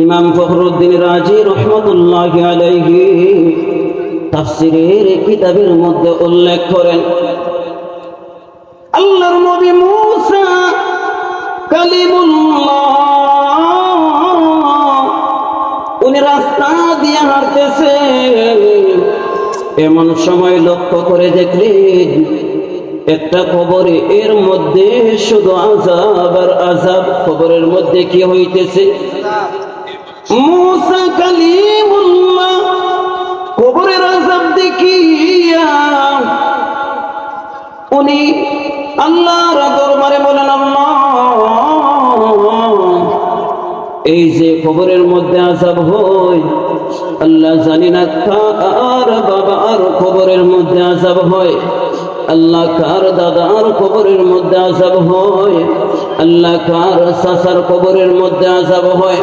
ইমাম ফখরুদ্দিন রাজি রহমতুল্লাহ আলাইহি তাফসিরের কিতাবের মধ্যে উল্লেখ করেন, আল্লাহর নবী মুসা কালিমুল্লাহ। উনি রাস্তা দিয়ে হাঁটতেছে এমন সময় লক্ষ্য করে দেখলেন, একটা কবরে এর মধ্যে শুধু আজাব আর আজাব কবরের মধ্যে কি হইতেছে? মুসা কালিমুল্লাহ, কবরের আজাব দেখিয়া উনি আল্লাহর দরবারে বলেন, আল্লাহ, এই যে খবরের মধ্যে আজাব হয়, আল্লাহ জানি না কার বাবা আর খবরের মধ্যে আজাব হয়, আল্লাহ কার দাদার কবরের মধ্যে আজাব হয়, আল্লাহ কার সাসার কবরের মধ্যে আজাব হয়।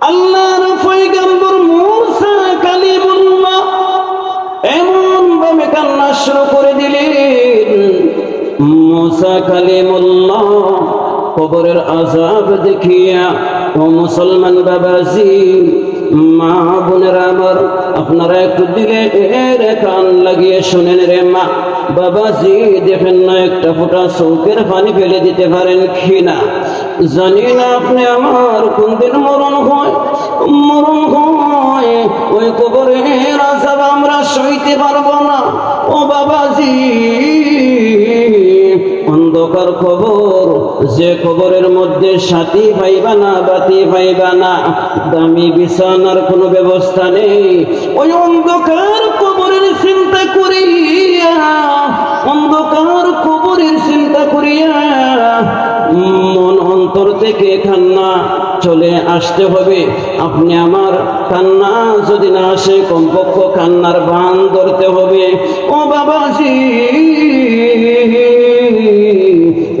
আল্লাহর পয়গম্বর মূসা কালিমুল্লাহ এমন ভাবে কান্না শুরু করে দিলেন। মূসা কালিমুল্লাহ কবরের আজাব দেখিয়া, ও মুসলমান বাবাজি মা বোনেরা আমার, আপনারা একটু দিলে এর কান লাগিয়ে শোনেন রে মা। বাবাজি, দেখেন না, একটা ফোঁটা চৌকের পানি ফেলে দিতে পারেন কি না জানি না আপনি আমার কোন দিন মরণ হয়। মরণ হয়, ওই কবরের আজাব আমরা সইতে পারব না। ও বাবাজি অন্ধকার খবর, যে খবরের মধ্যে সাথী পাইবা না, বাতি পাইবা না, দামি বিছানার কোনো ব্যবস্থা নেই। ওই অন্ধকার কবরের চিন্তা করিয়া, অন্ধকার কবরের চিন্তা করিয়া মন অন্তর থেকে কান্না চলে আসতে হবে। আপনি আমার কান্না যদি না আসে, কমপক্ষ কান্নার বান ধরতে হবে। ও বাবাজি!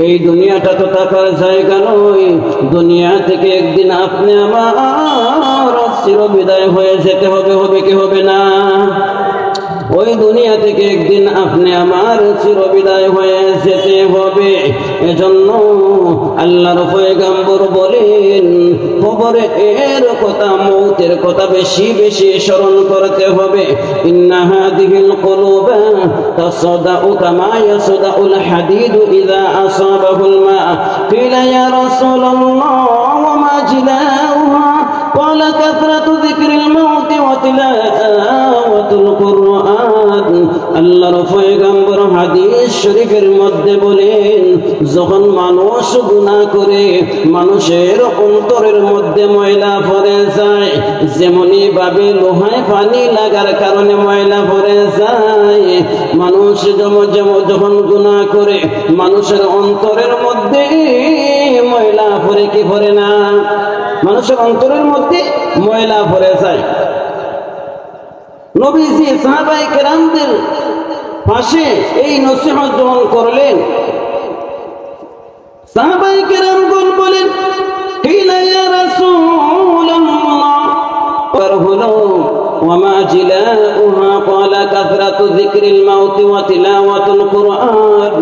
এই দুনিয়াটা তো থাকার জায়গা নয়। দুনিয়া থেকে একদিন আপনি আমার চির বিদায় হয়ে যেতে হবে হবে কি হবে না? ওই দুনিয়া থেকে একদিন আপনি আমার চির বিদায় হয়ে যেতে হবে এজন্য আল্লাহর পয়গাম্বর বলেন খবরে এর কথা মৌতের কথা বেশি বেশি স্মরণ করতে হবে ইন্না হাদিহিল কুলুবা তাসদাউ কামা ইয়াসদাউল হাদিদু ইযা আসাবাহুল মা কিলা ইয়া রাসূলুল্লাহ ওয়া মা জিলাউহা قال كثرة ذكر الموت وتلاوة القرآن আল্লাহর পয়গম্বর হাদিস শরীফের মধ্যে বলেন, যখন মানুষ গুনাহ করে, মানুষের অন্তরের মধ্যে ময়লা যায়, যেমনি ভাবে লোহায় পানি লাগার কারণে ময়লা যায়, মানুষ যখন গুনাহ করে, মানুষের অন্তরের মধ্যে ময়লা ভরে কি ভরে না? মানুষের অন্তরের মধ্যে ময়লা ভরে যায়। নবীজি সাহাবাই কেরামদের পাশে এই নসিহত যখন করলেন সাহাবাই কেরামগণ বলেন কিলা ইয়া রাসূলুল্লাহ পর হলো وما جلاؤها قال كثرة ذكر الموت وتلاوة القرآن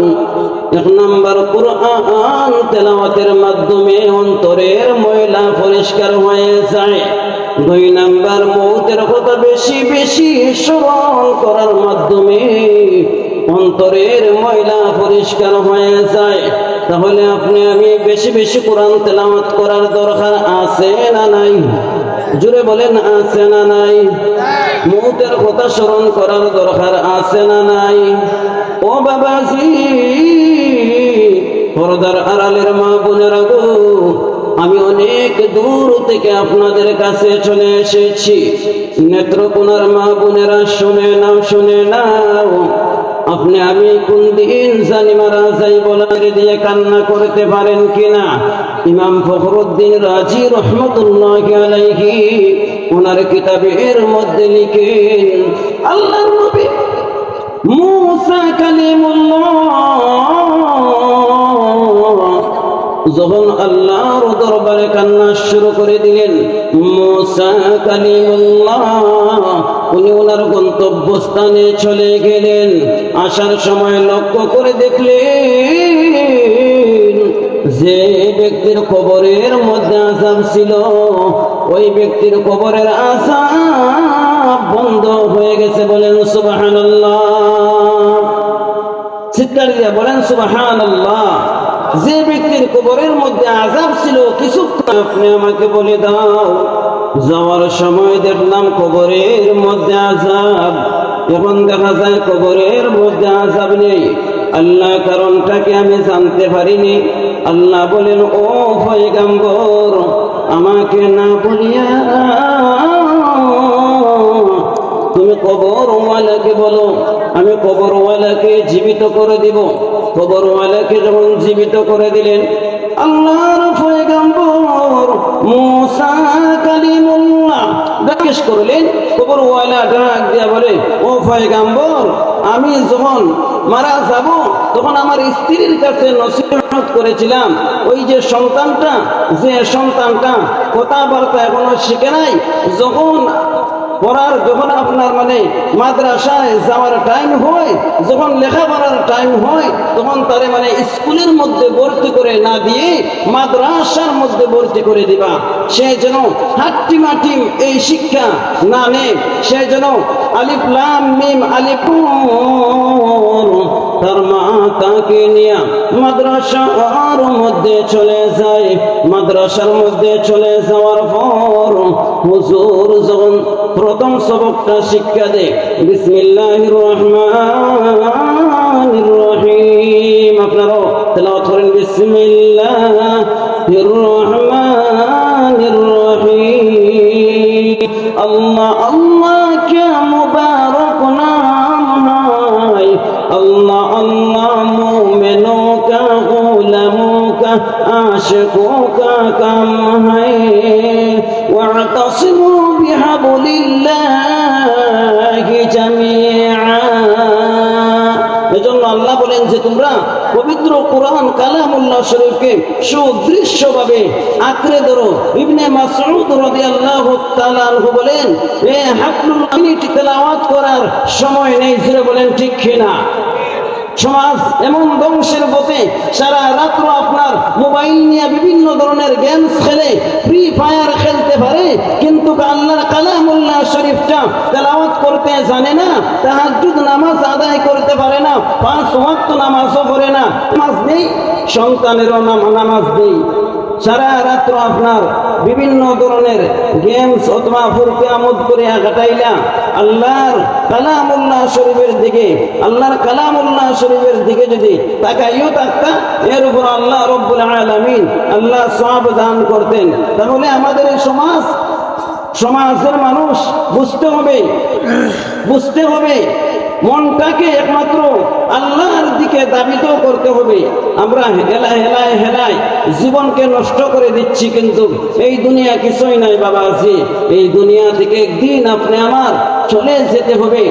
এক নম্বর কোরআন তেলাওয়াতের মাধ্যমে অন্তরের ময়লা পরিষ্কার হয়ে যায় দুই নাম্বার মৌতের কথা বেশি বেশি স্মরণ করার মাধ্যমে অন্তরের ময়লা পরিষ্কার হয়ে যায়। তাহলে আপনি আমি বেশি বেশি কোরআন তেলাওয়াত করার দরকার আছে না নাই? জুড়ে বলেন, আছে না নাই? মৌতের কথা স্মরণ করার দরকার আছে না নাই? ও বাবাজি, পর্দার আড়ালের মা বোনেরা গো আমি অনেক দূর থেকে আপনাদের কাছে চলে এসেছি। নেত্রকোনার মা বোনেরা, শুনে নাও শুনে নাও। আপনি আমি কোন দিন জানি মারা যাই বলার দিয়ে কান্না করতে পারেন কিনা? ইমাম ফখরুদ্দিন রাজি রহমতুল্লাহ আলাইহি ওনার কিতাবের মধ্যে লিখেন, আল্লাহর নবী মুসা কালিমুল্লাহ যখন আল্লাহর দরবারে কান্না শুরু করে দিলেন উনি ওনার গন্তব্যস্থানে চলে গেলেন। আসার সময় লক্ষ্য করে দেখলেন, যে ব্যক্তির কবরের মধ্যে আজাব ছিল, ওই ব্যক্তির কবরের আজাব বন্ধ হয়ে গেছে বলেন সুবহানাল্লাহ। চিৎকার বলেন সুবাহান যে ব্যক্তির কবরের মধ্যে আজাব ছিল কিছু আপনি আমাকে বলে দাও, যাওয়ার সময় দেখলাম কবরের মধ্যে আজাব এখন দেখা যায় কবরের মধ্যে আজাব নেই। আল্লাহ কারণটাকে আমি জানতে পারিনি। আল্লাহ বলেন, ও পয়গাম্বর, আমাকে না বলিয়া কবরওয়ালাকে বলো, আমি কবরওয়ালাকে জীবিত করে দিব। কবরওয়ালাকে যখন জীবিত করে দিলেন, আল্লাহর পয়গাম্বর মুসা কালিমুল্লাহ জিজ্ঞেস করলেন কবরওয়ালা ডাক দিয়া বলে, ও পয়গাম্বর, আমি যখন মারা যাব, তখন আমার স্ত্রীর কাছে নসিহত করেছিলাম, ওই যে সন্তানটা যে সন্তানটা কথাবার্তা এখনও শিখে নাই, যখন পড়ার যখন আপনার মানে মাদ্রাসায় যাওয়ার টাইম হয়, যখন লেখাপড়ার টাইম হয়, তখন তারে মানে স্কুলের মধ্যে ভর্তি করে না দিয়ে মাদ্রাসার মধ্যে ভর্তি করে দিবা। সে যেন হাট্টি মাটি এই শিক্ষা না নে সে যেন আলিফলাম মিম আলিপুর তার মা তাকে নিয়ে মাদ্রাসার মধ্যে চলে যায়। মাদ্রাসার মধ্যে চলে যাওয়ার পর হুজুর যখন প্রথম সবকটা শিক্ষা দেয়, বিসমিল্লাহির রহমানির রহিম। আপনারাও তেলাওয়াত করেন, বিসমিল্লাহির রহমানির রহিম। আল্লাহ আল্লাহ কে মুবারক عاشقوا كم هي واعتصموا بحبل الله جميعا এজন্য আল্লাহ বলেন যে তোমরা পবিত্র কোরআন কালামুল্লাহ শরীফকে সুদৃশ্যভাবে আঁকড়ে ধরো। ইবনে মাসউদ রাদিয়াল্লাহু বলেন, এ তেলাওয়াত করার সময় নেই। বলেন, ঠিক না সমাজ এমন ধ্বংসের পথে সারা রাত্র আপনার মোবাইল নিয়ে বিভিন্ন ধরনের গেমস খেলে ফ্রি ফায়ার খেলতে পারে, কিন্তু আল্লাহর কালামুল্লাহ শরীফটা তেলাওয়াত করতে জানে না তাহাজুদ নামাজ আদায় করতে পারে না, পাঁচ ওয়াক্ত নামাজও পড়ে না, নামাজ নেই, সন্তানেরও নাম নামাজ নেই। সারা রাত্র আপনার বিভিন্ন ধরনের গেমস অথবা ফুরকে আমোদ করে কাটাইলা, আল্লাহর কালামুল্লাহ শরীফের দিকে, আল্লাহর কালামুল্লাহ শরীফের দিকে যদি তাকাইও থাকতা, এর উপর আল্লাহ রব্বুল আলামিন আল্লাহ সব দান করতেন। তাহলে আমাদের সমাজ, সমাজের মানুষ বুঝতে হবে বুঝতে হবে মনটাকে একমাত্র আল্লাহর দিকে দাবিত করতে হবে। আমরা হেলায় হেলায় হেলায় জীবনকে নষ্ট করে দিচ্ছি কিন্তু এই দুনিয়া কিছুই নাই বাবা আছে এই দুনিয়া থেকে একদিন আপনি আমার চলে যেতে হবে।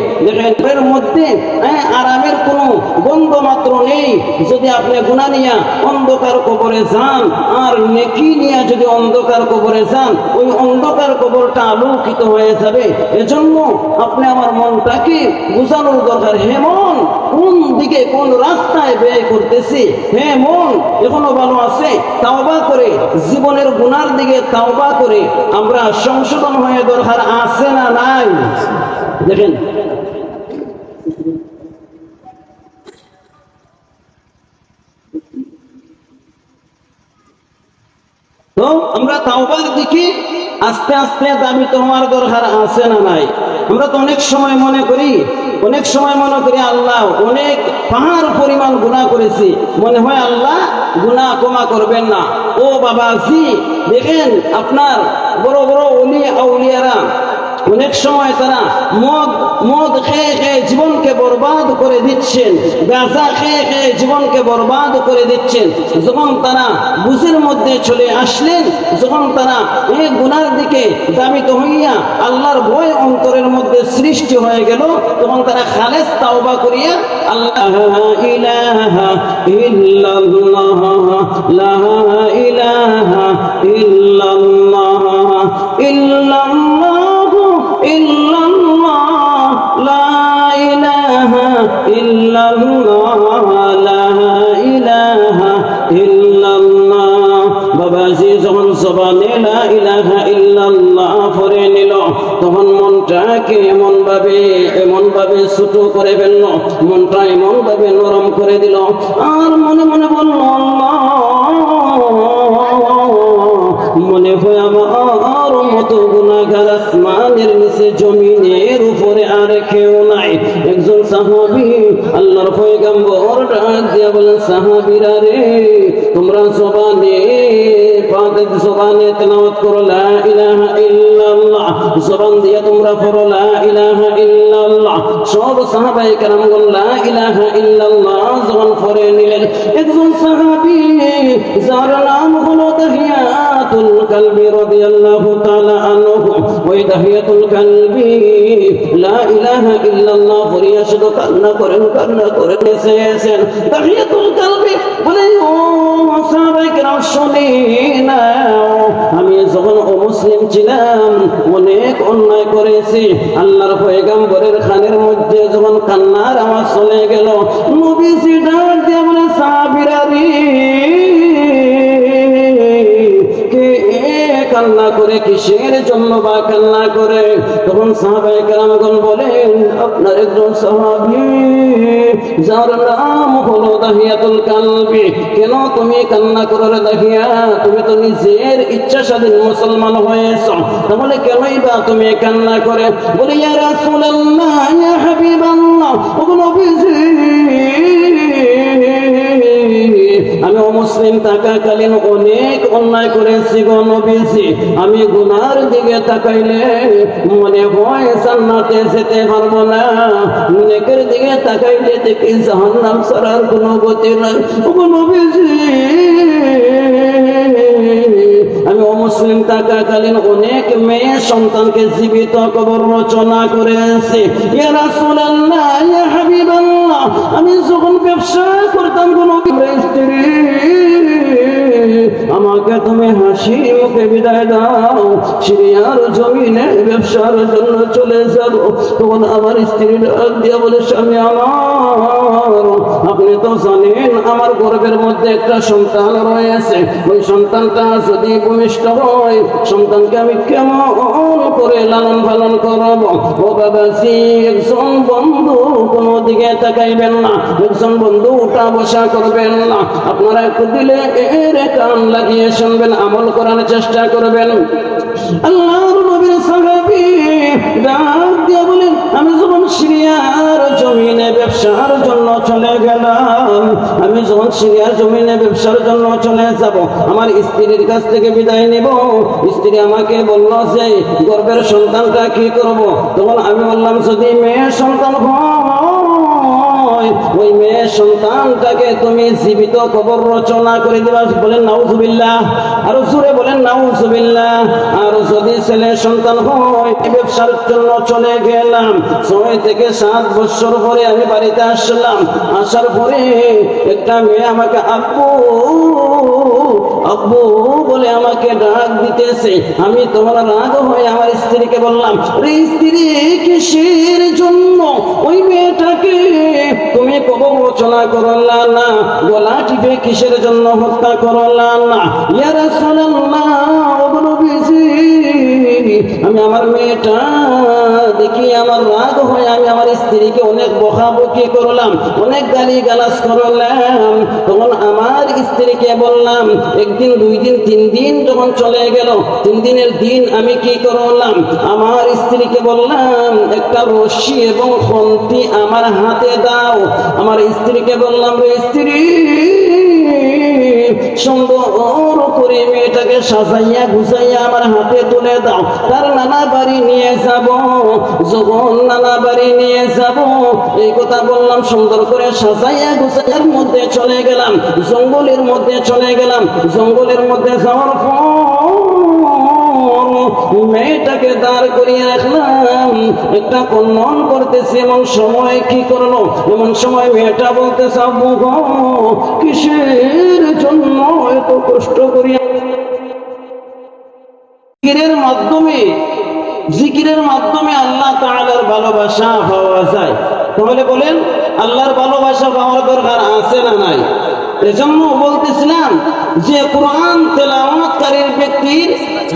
এর মধ্যে হ্যাঁ, আরামের কোনো গন্ধ মাত্র নেই। যদি আপনি গুণা নিয়া অন্ধকার কবরে যান আর নেকি নিয়া যদি অন্ধকার কবরে যান ওই অন্ধকার কবরটা আলোকিত হয়ে যাবে। এজন্য আপনি আমার মনটাকে বুঝানোর হে মন, কোন দিকে কোন রাস্তায় ব্যয় করতেছি? হে মন, এখনও ভালো আছে? তাওবা করে, জীবনের গুনার দিকে তাওবা করে, আমরা সংশোধন হয়ে দরকার আছে না নাই? দেখেন। তো আমরা তাওবার দিকে আস্তে আস্তে দাবি তো হওয়ার দরকার আছে না নাই? আমরা তো অনেক সময় মনে করি অনেক সময় মনে করি, আল্লাহ অনেক পাহাড় পরিমাণ গুণা করেছি। মনে হয় আল্লাহ গুণা কমা করবেন না। ও বাবা জি দেখেন আপনার বড় বড় অলি, আউলিয়ারা অনেক সময় তারা মদ মদ খেয়ে খেয়ে জীবনকে বরবাদ করে দিচ্ছেন, গাঁজা খেয়ে খেয়ে জীবনকে বরবাদ করে দিচ্ছেন। যখন তারা বুঝের মধ্যে চলে আসলেন, যখন তারা এই গুনার দিকে দাবিত হইয়া আল্লাহর ভয় অন্তরের মধ্যে সৃষ্টি হয়ে গেল, তখন তারা খালেজ তাওবা করিয়া, আল্লাহ ইলাহা ইল্লাল্লাহ, লা ইলাহা ইল্লাল্লাহ ইল্লাল্লাহ illallah la ilaha illallah la ilaha illallah বাবাজি যখন জবানে লা ইলাহা ইল্লাল্লাহ পড়ে নিল, তখন মনটাকে এমন ভাবে এমন ভাবে মনটা এমন ভাবে করে দিল। আর মনে মনে বলল মনে হয় আমার মতো গুণাগার আসমানের নিচে, জমিনের উপরে আর কেউ নাই। একজন সাহাবি আল্লাহর পয়গম্বর ডাক দিয়া বলেন, সাহাবিরা রে, তোমরা জবানে একজন সাহাবী, যার নাম হলো তাহিয়াতুল কালবি রাদিয়াল্লাহু তাআলা আনহু ওই তাহিয়াতুল কালবি, লা ইলাহা ইল্লাল্লাহ পড়িয়া শুধু কান্না করেন, কান্না করে এসেছেন তাহিয়াতুল বলে, ও সাহাবায়ে কেরাম, শুনে নাও। আমি যখন অমুসলিম ছিলাম, অনেক অন্যায় করেছি। আল্লাহর পয়গাম্বরের খানের মধ্যে যখন কান্নার আওয়াজ চলে গেল, নবীজি ডাক দিয়ে বলে সাহাবীরা কান্না করে, কিসের জন্য বা কান্না করে? তখন সাহাবায়ে কেরামগণ বলেন, আপনার একজন সাহাবী, যার নাম হলো দাহিয়াতুল কালবি। কেন তুমি কান্না করো রে দাহিয়া? তুমি তো নিজের ইচ্ছা স্বাধীন মুসলমান হয়েছ। তাহলে কেনই বা তুমি কান্না করে? বলে, ইয়া রাসূলুল্লাহ, ইয়া হাবিবাল্লাহ ও নবীজি, আমি অমুসলিম থাকাকালীন অনেক অন্যায় করেছি গো নবীজি। আমি গুনার দিকে তাকাইলে মনে হয় জান্নাতে যেতে পারব না। নেকের দিকে তাকাইলে দেখি জাহান্নাম ছাড়ার কোনো গতি নাই। গো নবীজি, আমি অমুসলিম থাকাকালীন অনেক মেয়ে সন্তানকে জীবিত কবর রচনা করেছি। আমি যখন ব্যবসা আমাকে তুমি হাসি মুখে বিদায় দাও। সিরিয়ার জমিনে ব্যবসার জন্য চলে যাব। তখন আমার স্ত্রী দিয়ে বলে, স্বামী আমার, আপনি তো জানেন আমার গর্ভের মধ্যে একটা সন্তান রয়েছে। ওই সন্তানটা যদি ভূমিষ্ঠ হয়, সন্তানকে আমি কেমন করে লালন পালন করব? ও বাবাজি, একজন বন্ধু কোনো দিকে তাকাইবেন না। একজন বন্ধু উঠা বসা করবেন না। আপনারা একটু দিলে এর কান লাগিয়ে শুনবেন, আমল করার চেষ্টা করবেন। আল্লাহর নবীর সাহাবী ডাক দিয়ে বলেন, আমি যখন সিরিয়ার জমিনে ব্যবসার জন্য চলে গেলাম, আমি যখন সিরিয়ার জমিনে ব্যবসার জন্য চলে যাব, আমার স্ত্রীর কাছ থেকে বিদায় নিব। স্ত্রী আমাকে বলল যে, গর্বের সন্তানটা কি করব? তখন আমি বললাম, যদি মেয়ের সন্তান হয় ওই মেয়ে সন্তানটাকে তুমি জীবিত কবর রচনা করে দিবা। বলেন, নাউজুবিল্লাহ। আর জোরে বলেন, নাউজুবিল্লাহ। আর যদি ছেলে সন্তান হয় ব্যবসার জন্য চলে গেলাম। ছয় থেকে সাত বছর পরে আমি বাড়িতে আসলাম। আসার পরে একটা মেয়ে আমাকে আব্বু আব্বু বলে আমাকে ডাক দিতেছে। আমি তোমার রাগ হয়ে আমার স্ত্রীকে বললাম রে স্ত্রী কিসের জন্য? ওই মেয়েটাকে তুমি কবর রচনা করলা না, গলা টিপে কিসের জন্য হত্যা করলা না? ইয়ারা নবীজি আমি আমার মেয়েটা দেখি আমার রাগ হয়, আমি আমার স্ত্রীকে অনেক বকাবকি করলাম, অনেক গালি গালাস করলাম, তখন আমার স্ত্রীকে বললাম, একদিন দুই দিন তিন দিন যখন চলে গেল তিন দিনের দিন আমি কি করলাম? আমার স্ত্রীকে বললাম, একটা রশি এবং খন্তি আমার হাতে দাও। আমার স্ত্রীকে বললাম, রে স্ত্রী সুন্দর করে মেয়েটাকে সাজাইয়া গুছাইয়া আমার হাতে তুলে দাও। তার নানা বাড়ি নিয়ে যাব, যখন নানা বাড়ি নিয়ে যাব, এই কথা বললাম, সুন্দর করে সাজাইয়া গুছাইয়ার মধ্যে চলে গেলাম, জঙ্গলের মধ্যে চলে গেলাম, জঙ্গলের মধ্যে যাওয়ার পর মেয়েটাকে দাঁড় করিয়ে রাখলাম। একটা কন্যন করতেছে, এমন সময় কি করল? এমন সময় মেয়েটা বলতে আব্বু কিসের জন্য এত কষ্ট করিয়া জিকিরের মাধ্যমে জিকিরের মাধ্যমে আল্লাহ তাআলার ভালোবাসা পাওয়া যায়। তাহলে বলেন, আল্লাহর ভালোবাসা পাওয়ার দরকার আছে না নাই? এজন্য বলতেছিলাম যে কোরআন তেলাওয়াতকারীর ব্যক্তির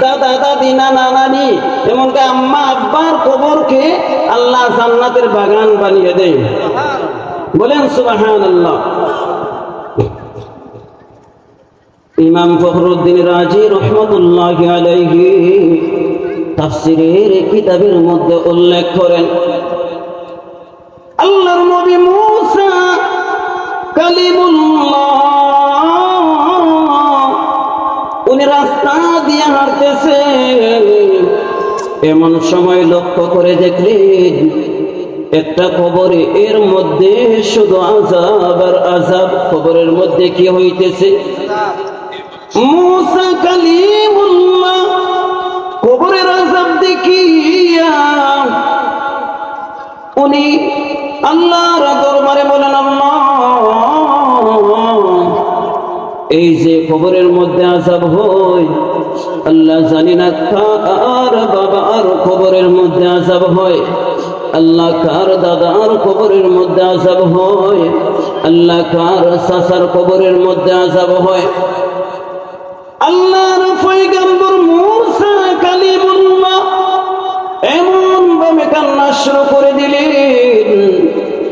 দাদা, দাদি, নানা, নানি, এমনকি আম্মা, আব্বার কবরকে আল্লাহ জান্নাতের বাগান বানিয়ে দেয়। বলেন সুবাহান আল্লাহ ইমাম ফখরুদ্দিন রাজি রহমতুল্লাহ আলাইহি তাফসিরের কিতাবের মধ্যে উল্লেখ করেন, আল্লাহর নবী মুসা উনি রাস্তা দিয়ে হাঁটতেছে। এমন সময় লক্ষ্য করে দেখলেন, একটা কবরে এর মধ্যে শুধু আজাব আর আজাব কবরের মধ্যে কি হইতেছে? মুসা কালিমুল্লাহ, কবরের আজাব দেখিয়া উনি আল্লাহর দরবারে বলেন আল্লাহ এই যে খবরের মধ্যে আজাব হয়, আল্লাহ জানি না কার বাবা আর খবরের মধ্যে আজাব হয়। আল্লাহ কার দাদা আর কবরের মধ্যে আজাব হয়। আল্লাহ কার সাসার কবরের মধ্যে আজাব হয়। আল্লাহর পয়গম্বর মুসা কালিমুল্লাহ এমন ভাবে কান্না শুরু করে দিলেন।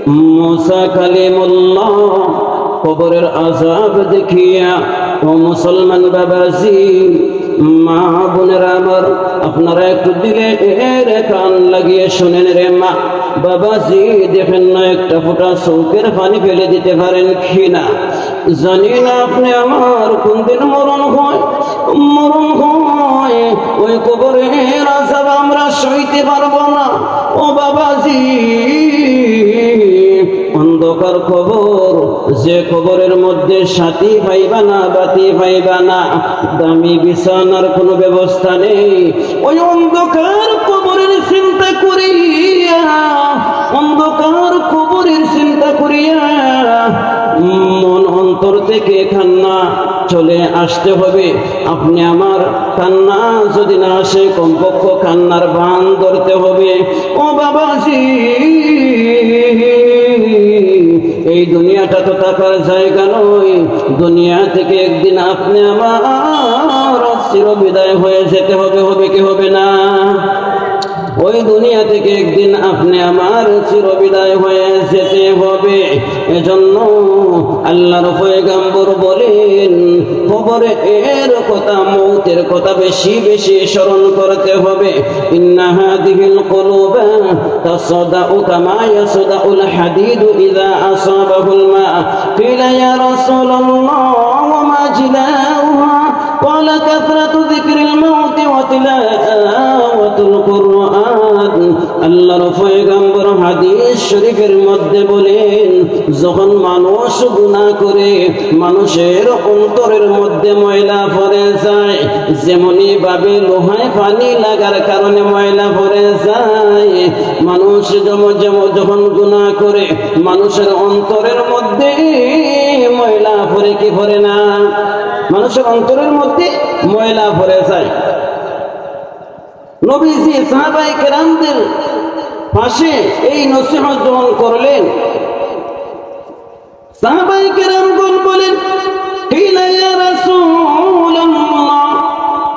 মুসা কালিমুল্লাহ কবরের আজাব দেখিয়া, ও মুসলমান বাবাজি, মা বোনেরা আমার, আপনারা একটু দিলে কান লাগিয়ে শুনেন রে মা। বাবাজি, দেখেন না, একটা ফোঁটা চৌকের পানি ফেলে দিতে পারেন কি না জানি না আপনি আমার কোন দিন মরণ হয় মরণ হয়, ওই কবরের আজাব আমরা সইতে পারব না। ও বাবাজি অন্ধকার খবর, যে খবরের মধ্যে সাথী পাইবা না, বাতি পাইবা না, দামি বিছানার কোনো ব্যবস্থা নেই। ওই অন্ধকার খবরের চিন্তা করিয়া, অন্ধকার খবরের চিন্তা করিয়া মন অন্তর থেকে কান্না চলে আসতে হবে। আপনি আমার কান্না যদি না আসে, কমপক্ষ কান্নার বান ধরতে হবে। ও বাবাজি! এই দুনিয়াটা তো থাকার জায়গা নয়। দুনিয়া থেকে একদিন আপনি আমার চির বিদায় হয়ে যেতে হবে হবে কি হবে না? ওই দুনিয়া থেকে একদিন আপনি আমার চির বিদায় হয়ে যেতে হবে এজন্য আল্লাহর পয়গাম্বর বলেন খবরে এর কথা মৌতের কথা বেশি বেশি স্মরণ করতে হবে ইন্না হাদিহিল কুলুবা তাসদাউ কামা ইয়াসদাউল হাদিদু ইযা আসাবাহুল মা কিলা ইয়া রাসূলুল্লাহ ওয়া মা জিলাউহা قال كثرة ذكر الموت وتلاوة القرآن আল্লাহর পয়গম্বর হাদিস শরীফের মধ্যে বলেন, যখন মানুষ গুনাহ করে, মানুষের অন্তরের মধ্যে ময়লা পড়ে যায়। যেমনি ভাবে লোহায় পানি লাগার কারণে ময়লা পড়ে যায়, মানুষ যেমন যখন গুনাহ করে, মানুষের অন্তরের মধ্যে ময়লা পড়ে কি পড়ে না? মানুষের অন্তরের মধ্যে ময়লা ভরে যায়। নবীজি সাহাবাই কেরামদের পাশে এই নসিহত যখন করলেন সাহাবাই কেরামগণ বলেন "কিলা ইয়া রাসূলাল্লাহ?"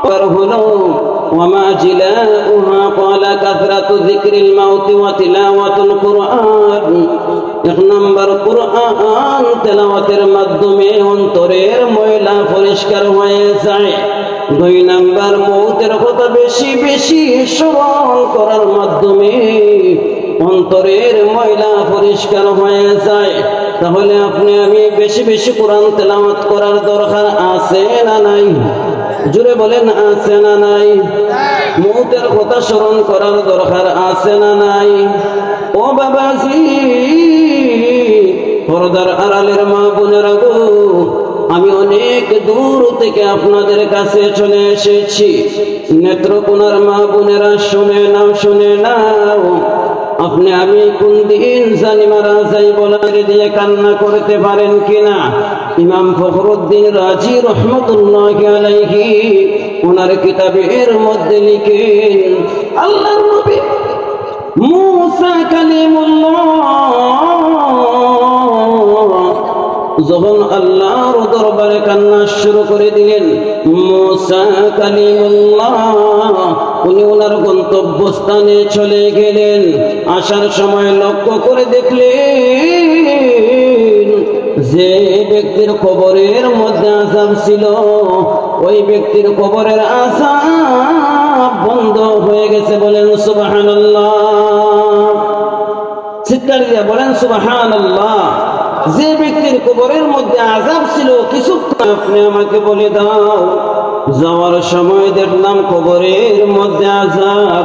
পর হলো وما جلاؤها قال كثرة ذكر الموت وتلاوة القرآن এক নম্বর কোরআন তেলাওয়াতের মাধ্যমে অন্তরের ময়লা পরিষ্কার হয়ে যায় দুই নাম্বার মৌতের কথা বেশি বেশি স্মরণ করার মাধ্যমে অন্তরের ময়লা পরিষ্কার হয়ে যায়। তাহলে আপনি আমি বেশি বেশি কোরআন তেলামত করার দরকার আছে না নাই? জুড়ে বলেন, আছে না নাই? মৌতের কথা স্মরণ করার দরকার আছে না নাই? ও বাবাজি, পর্দার আড়ালের মা বোনেরা গো আমি অনেক দূর থেকে আপনাদের কাছে চলে এসেছি। নেত্রকোনার মা বোনেরা, শুনে নাও শুনে নাও। আপনি আমি কোন দিন জানি মারা যাই বলার দিয়ে কান্না করতে পারেন কিনা? ইমাম ফখরুদ্দিন রাজি রহমতুল্লাহ ওনার কিতাবের মধ্যে লিখেন আল্লাহর নবী মুসা কালিমুল্লাহ তখন আল্লাহর দরবারে কান্না শুরু করে দিলেন উনি ওনার গন্তব্যস্থানে চলে গেলেন। আসার সময় লক্ষ্য করে দেখলেন, যে ব্যক্তির কবরের মধ্যে আজাব ছিল, ওই ব্যক্তির কবরের আজাব বন্ধ হয়ে গেছে বলেন সুবহানাল্লাহ। চিৎকার বলেন সুবাহান যে ব্যক্তির কবরের মধ্যে আজাব ছিল কিছু আপনি আমাকে বলে দাও, যাওয়ার সময় দেখলাম কবরের মধ্যে আজাব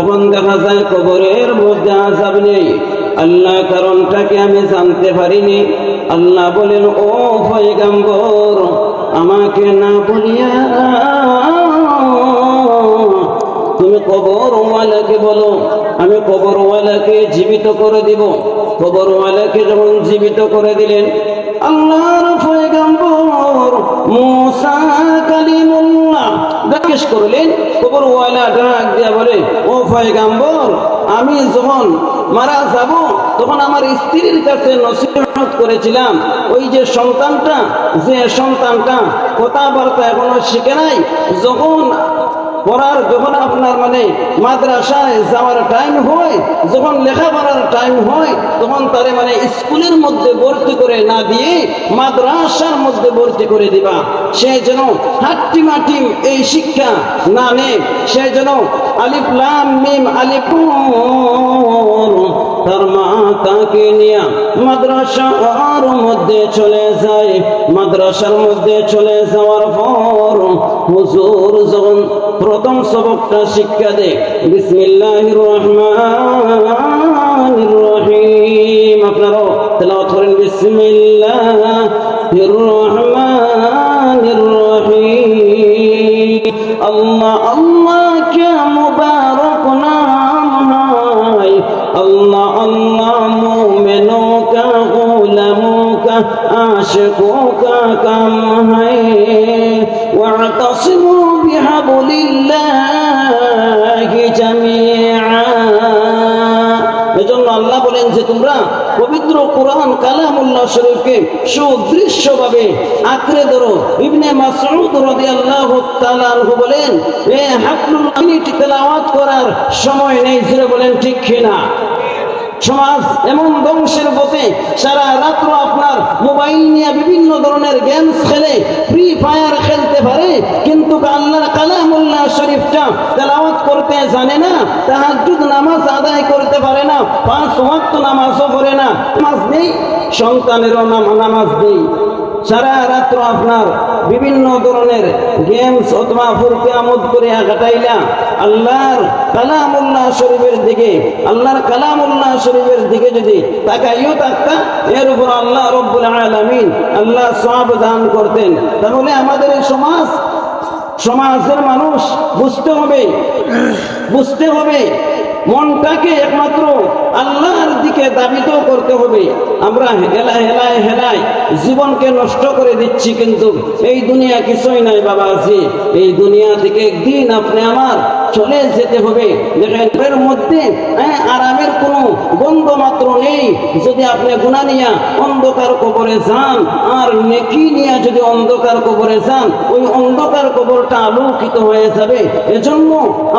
এখন দেখা যায় কবরের মধ্যে আজাব নেই। আল্লাহ কারণটাকে আমি জানতে পারিনি। আল্লাহ বলেন, ও পয়গাম্বর, আমাকে না বলিয়া কবরওয়ালাকে বলো, আমি কবরওয়ালাকে জীবিত করে দিব। কবরওয়ালাকে যখন জীবিত করে দিলেন, আল্লাহর পয়গম্বর মুসা কালিমুল্লাহ জিজ্ঞেস করলেন, কবরওয়ালা ডাক দিয়া বলে, ও পয়গম্বর, আমি যখন মারা যাব, তখন আমার স্ত্রীর কাছে নসিহত করেছিলাম, ওই যে সন্তানটা যে সন্তানটা কথাবার্তা এখনও শিখে নাই, যখন পড়ার যখন আপনার মানে মাদ্রাসায় যাওয়ার টাইম হয়, যখন লেখাপড়ার টাইম হয়, তখন তারে মানে স্কুলের মধ্যে ভর্তি করে না দিয়ে মাদ্রাসার মধ্যে ভর্তি করে দিবা। সে যেন হাট্টি মাটি এই শিক্ষা না নে সে যেন আলিফ লাম মিম আলিফ তার মা তাকে নিয়ে মাদ্রাসার মধ্যে চলে যায়। মাদ্রাসার মধ্যে চলে যাওয়ার পর হুজুর যখন প্রথম সবকটা শিক্ষা দে বিসমিল্লাহির রহমানির রহিম। আপনারাও তেলাওয়াত করেন, বিসমিল্লাহির রহমানির রহিম। আল্লাহ عاشقك كم هي واعتصموا بحبل এজন্য আল্লাহ বলেন যে তোমরা পবিত্র কোরআন কালামুল্লাহ শরীফকে সুদৃশ্যভাবে আঁকড়ে ধরো। ইবনে মাসউদ রাদিয়াল্লাহু তাআলা বলেন, এ হাবলুল আমিনি তেলাওয়াত করার সময় নেই। জুড়ে বলেন, ঠিক কিনা? সমাজ এমন ধ্বংসের পথে সারা রাত্র আপনার মোবাইল নিয়ে বিভিন্ন ধরনের গেমস খেলে ফ্রি ফায়ার খেলতে পারে, কিন্তু আল্লাহর কালামুল্লাহ শরীফটা তেলাওয়াত করতে জানে না, তাহাজ্জুদ নামাজ আদায় করতে পারে না, পাঁচ ওয়াক্ত নামাজও করে না, নামাজ নেই, সন্তানেরও নাম নামাজ নেই। সারা রাত্র আপনার বিভিন্ন ধরনের গেমস অথবা ফুলকে আমোদ করে কাটাইলা, আল্লাহর কালামুল্লাহ শরীফের দিকে, আল্লাহর কালামুল্লাহ শরীফের দিকে যদি তাকাইও থাকতা, এর উপর আল্লাহ রব্বুল আলামিন আল্লাহ সব দান করতেন। তাহলে আমাদের সমাজ, সমাজের মানুষ বুঝতে হবে বুঝতে হবে মনটাকে একমাত্র আল্লাহর দিকে দাবিত করতে হবে। আমরা হেলা হেলায় হেলায় জীবনকে নষ্ট করে দিচ্ছি কিন্তু এই দুনিয়া কিছুই নাই বাবা আছে। এই দুনিয়া থেকে একদিন আপনি আমার চলে যেতে হবে। এর মধ্যে হ্যাঁ, আরামের কোনো গন্ধ মাত্র নেই। যদি আপনি গুণা নিয়া অন্ধকার কবরে যান আর নেকি নিয়া যদি অন্ধকার কবরে যান ওই অন্ধকার কবরটা আলোকিত হয়ে যাবে। এজন্য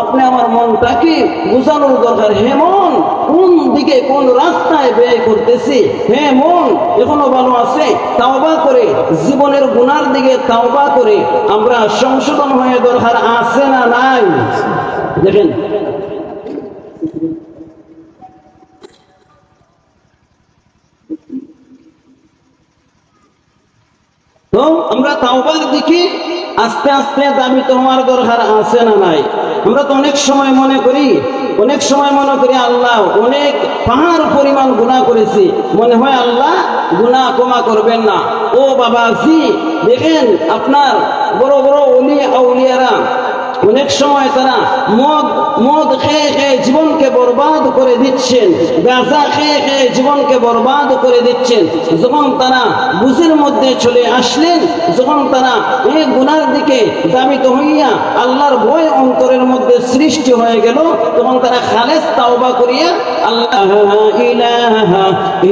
আপনি আমার মনটাকে বোঝানোর দরকার হে মন কোন দিকে কোন রাস্তায় ব্যয় করতেছি? হে মন এখনও ভালো আছে? তাওবা করে জীবনের গুনার দিকে তাওবা করে আমরা সংশোধন হয়ে দরকার আছে না নাই? দেখেন। তো আমরা তাওবার দিকে আস্তে আস্তে দাবি তোমার দরকার আছে না নাই। আমরা তো অনেক সময় মনে করি, অনেক সময় মনে করি আল্লাহ অনেক পাহাড় পরিমাণ গুণা করেছি। মনে হয় আল্লাহ গুণা ক্ষমা করবেন না। ও বাবা জি দেখেন আপনার বড় বড় অলি, আউলিয়ারা অনেক সময় তারা মদ মদ খেয়ে খেয়ে জীবনকে বরবাদ করে দিচ্ছেন, গাঁজা খেয়ে খেয়ে জীবনকে বরবাদ করে দিচ্ছেন। যখন তারা বুঝের মধ্যে চলে আসলেন, যখন তারা এই গুনার দিকে দাবিত হইয়া আল্লাহর ভয় অন্তরের মধ্যে সৃষ্টি হয়ে গেল, তখন তারা খালেস তাওবা করিয়া আল্লাহ ইলাহা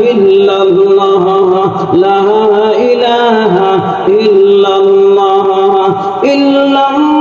ইল্লাল্লাহ, লা ইলাহা ইল্লাল্লাহ ইল্লাল্লাহ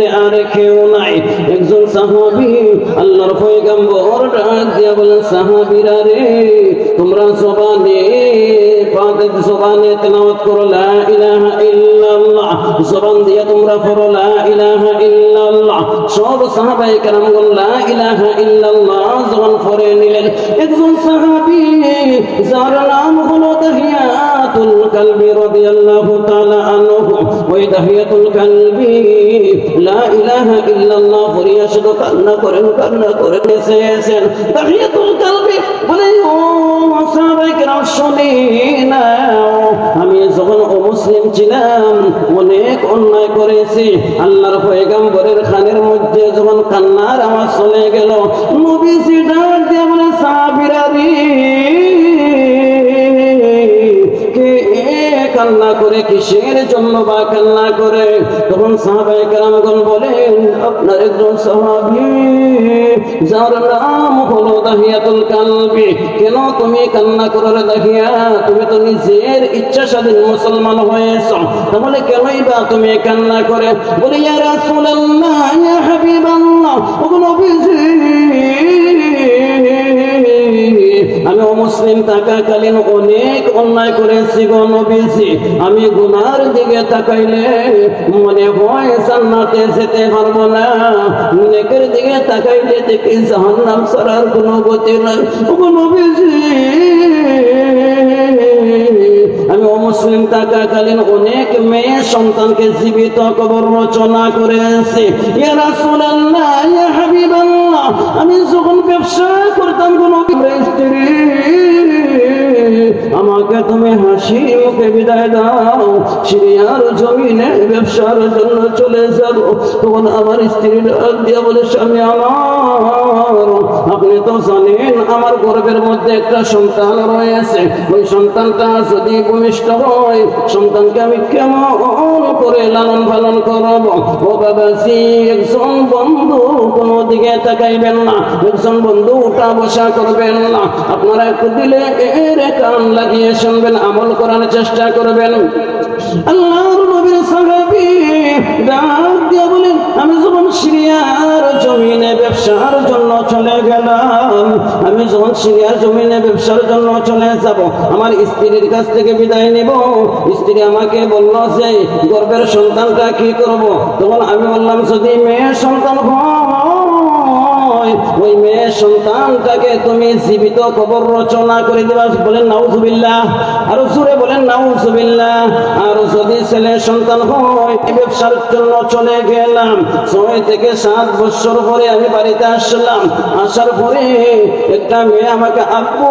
উপরে আর কেউ নাই। একজন সাহাবি আল্লাহর পয়গাম্বর ডাক দিয়া বলেন, সাহাবিরা রে, তোমরা জবানে পাতে জবানে তেলাওয়াত করো, লা ইলাহা ইল্লাল্লাহ। জবান দিয়ে তোমরা পড়ো, লা ইলাহা ইল্লাল্লাহ। সব সাহাবায়ে কেরামগণ লা ইলাহা ইল্লাল্লাহ। জবান পড়ে নিলেন। একজন সাহাবী, যার নাম হলো তাহিয়াতুল কালবি রাদিয়াল্লাহু তাআলা আনহু। ওই তাহিয়াতুল কালবি আমি যখন অমুসলিম ছিলাম, অনেক অন্যায় করেছি। আল্লাহর পয়গাম্বরের খানের মধ্যে যখন কান্নার আমার চলে গেল, নবীজি ডাক দিয়ে কান্না করে, কিসের জন্য বা কান্না করে? তখন সাহাবায়ে কেরামগণ বলেন, আপনার একজন সাহাবী, যার নাম হলো দাহিয়াতুল কালবি। কেন তুমি কান্না করার দাহিয়া? তুমি তো নিজের ইচ্ছা স্বাধীন মুসলমান হয়েছ। তাহলে কেনই বা তুমি কান্না করে? বলে, ইয়া রাসূলুল্লাহ হাবিবাল্লাহ, ও নবীজি। আমি অমুসলিম থাকাকালীন অনেক অন্যায় করেছি গো নবীজি। আমি গুনার দিকে তাকাইলে মনে হয় জান্নাতে যেতে পারব না। নেকের দিকে তাকাইলে দেখি জাহান্নাম ছাড়ার কোনো গতি নাই। ও নবীজি, আমি অমুসলিম থাকাকালীন অনেক মেয়ে সন্তানকে জীবিত কবর রচনা করেছি। ইয়া রাসূলুল্লাহ, ইয়া হাবিবাল্লাহ। আমি যখন ব্যবসা করতাম কোনো স্ত্রী আমাকে তুমি হাসি মুখে বিদায় দাও। সিরিয়ার জমিনে ব্যবসার জন্য চলে যাব। তখন আমার স্ত্রী ডাক দিয়া বলে, স্বামী আমার, আপনি তো জানেন আমার গর্ভের মধ্যে একটা সন্তান রয়েছে। ওই সন্তানটা যদি ভূমিষ্ঠ হয়, সন্তানকে আমি কেমন করে লালন পালন করব? ও বাবাজি, একজন বন্ধু কোনো দিকে তাকাইবেন না। একজন বন্ধু উঠা বসা করবেন না। আপনারা একটু দিলে এর কান লাগিয়ে শুনবেন, আমল করার চেষ্টা করবেন। আল্লাহর নবীর সাহাবী ডাক দিয়া বলেন, আমি যখন সিরিয়ার জমিনে ব্যবসার জন্য চলে গেলাম, আমি যখন সিরিয়ার জমিনে ব্যবসার জন্য চলে যাব, আমার স্ত্রীর কাছ থেকে বিদায় নেব। স্ত্রী আমাকে বলল যে, গর্বের সন্তানটা কি করব? তখন আমি বললাম, যদি মেয়ে সন্তান হয় ওই মেয়ে সন্তানটাকে তুমি জীবিত কবর রচনা করে দিবা। বলেন, নাউজুবিল্লাহ। আরও জোরে বলেন, নাউজুবিল্লাহ। আর যদি ছেলে সন্তান হয় ব্যবসার জন্য চলে গেলাম। ছয় থেকে সাত বছর পরে আমি বাড়িতে আসলাম। আসার পরে একটা মেয়ে আমাকে আব্বু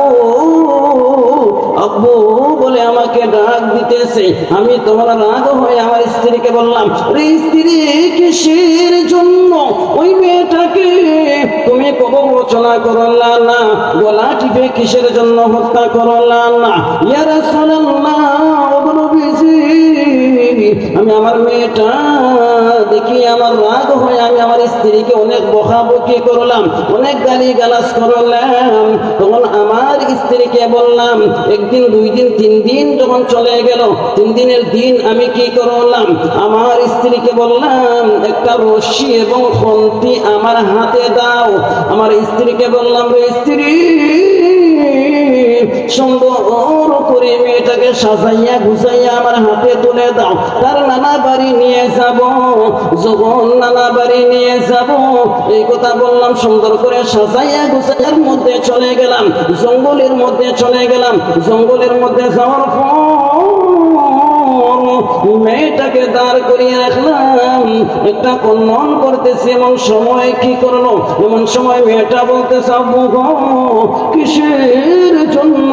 আব্বু বলে আমাকে ডাক দিতেছে। আমি তোমার রাগ হয়ে আমার স্ত্রীকে বললাম, রে স্ত্রী, কিসের জন্য? ওই মেয়েটাকে তুমি কবর রচনা করলা না, গলা টিপে কিসের জন্য হত্যা করলা না রাসূলুল্লাহ, ও নবীজি, আমি আমার মেয়েটা দেখি আমার রাগ হয়, আমি আমার স্ত্রীকে অনেক বকাবকি করলাম, অনেক গালি গালাস করলাম। তখন আমার স্ত্রীকে বললাম, একদিন দুই দিন তিন দিন যখন চলে গেল তিন দিনের দিন আমি কি করলাম? আমার স্ত্রীকে বললাম, একটা রশি এবং খন্তি আমার হাতে দাও। আমার স্ত্রীকে বললাম, রে স্ত্রী, সুন্দর করে মেয়েটাকে সাজাইয়া গুছাইয়া আমার হাতে তুলে দাও, তার নানা বাড়ি নিয়ে যাব। যখন নানা বাড়ি নিয়ে যাব। এই কথা বললাম, সুন্দর করে সাজাইয়া মধ্যে চলে গেলাম। জঙ্গলের মধ্যে চলে গেলাম। জঙ্গলের মধ্যে যাওয়ার পর মেয়েটাকে দাঁড় করিয়ে রাখলাম। একটা কন্যন করতেছে, এমন সময় কি করল? এমন সময় মেয়েটা বলতেছে, আব্বু কিসের জন্য